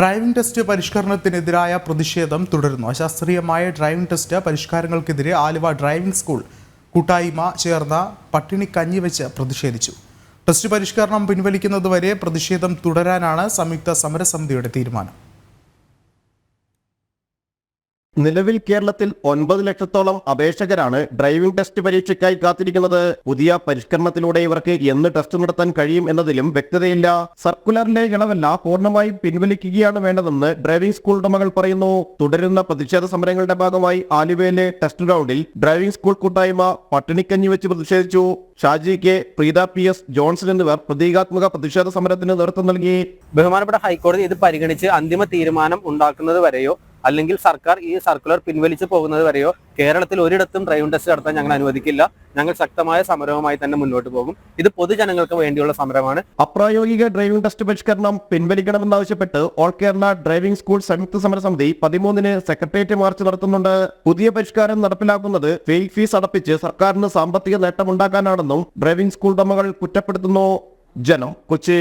Driving test പരിഷ്കരണത്തിനെതിരായ പ്രതിഷേധം തുടരുന്നു. അശാസ്ത്രീയമായ ഡ്രൈവിംഗ് ടെസ്റ്റ് പരിഷ്കാരങ്ങൾക്കെതിരെ ആലുവ ഡ്രൈവിംഗ് സ്കൂൾ കൂട്ടായ്മ ചേർന്ന പട്ടിണി കഞ്ഞിവെച്ച് പ്രതിഷേധിച്ചു. ടെസ്റ്റ് പരിഷ്കരണം പിൻവലിക്കുന്നതുവരെ പ്രതിഷേധം തുടരാനാണ് സംയുക്ത സമരസമിതിയുടെ തീരുമാനം. നിലവിൽ കേരളത്തിൽ ഒൻപത് ലക്ഷത്തോളം അപേക്ഷകരാണ് ഡ്രൈവിംഗ് ടെസ്റ്റ് പരീക്ഷയ്ക്കായി കാത്തിരിക്കുന്നത്. പുതിയ പരിഷ്കരണത്തിലൂടെ ഇവർക്ക് എന്ന് ടെസ്റ്റ് നടത്താൻ കഴിയും എന്നതിലും വ്യക്തതയില്ല. സർക്കുലറിലെ ഇളവല്ല പൂർണമായും പിൻവലിക്കുകയാണ് വേണ്ടതെന്ന് ഡ്രൈവിംഗ് സ്കൂൾ ഉടമകൾ പറയുന്നു. തുടരുന്ന പ്രതിഷേധ സമരങ്ങളുടെ ഭാഗമായി ആലുവയിലെ ടെസ്റ്റ് ഗ്രൗണ്ടിൽ ഡ്രൈവിംഗ് സ്കൂൾ കൂട്ടായ്മ പട്ടിണിക്കഞ്ഞി വെച്ച് പ്രതിഷേധിച്ചു. Shaji K Preetha P S Johnson എന്നിവർ പ്രതീകാത്മക പ്രതിഷേധ സമരത്തിന് നേതൃത്വം നൽകി. ബഹുമാനപ്പെട്ട ഹൈക്കോടതി ഇത് പരിഗണിച്ച് അന്തിമ തീരുമാനം ഉണ്ടാക്കുന്നത് വരെയോ അല്ലെങ്കിൽ സർക്കാർ ഈ സർക്കുലർ പിൻവലിച്ചു പോകുന്നത് വരെയോ കേരളത്തിൽ ഒരിടത്തും ഡ്രൈവിംഗ് ടെസ്റ്റ് നടത്താൻ ഞങ്ങൾ അനുവദിക്കില്ല. ഞങ്ങൾ ശക്തമായ സമരവുമായി തന്നെ മുന്നോട്ട് പോകും. ഇത് പൊതുജനങ്ങൾക്ക് വേണ്ടിയുള്ള സമരമാണ്. അപ്രായോഗിക ഡ്രൈവിംഗ് ടെസ്റ്റ് പരിഷ്കരണം പിൻവലിക്കണമെന്നാവശ്യപ്പെട്ട് ഓൾ കേരള ഡ്രൈവിംഗ് സ്കൂൾ സംയുക്ത സമരസമിതി പതിമൂന്നിന് സെക്രട്ടേറിയറ്റ് മാർച്ച് നടത്തുന്നുണ്ട്. പുതിയ പരിഷ്കാരം നടപ്പിലാക്കുന്നത് ഫെയിൽ ഫീസ് അടപ്പിച്ച് സർക്കാരിന് സാമ്പത്തിക നേട്ടമുണ്ടാക്കാനാണെന്നും ഡ്രൈവിംഗ് സ്കൂൾ ഉടമകൾ കുറ്റപ്പെടുത്തുന്നു. ജനം കൊച്ചി.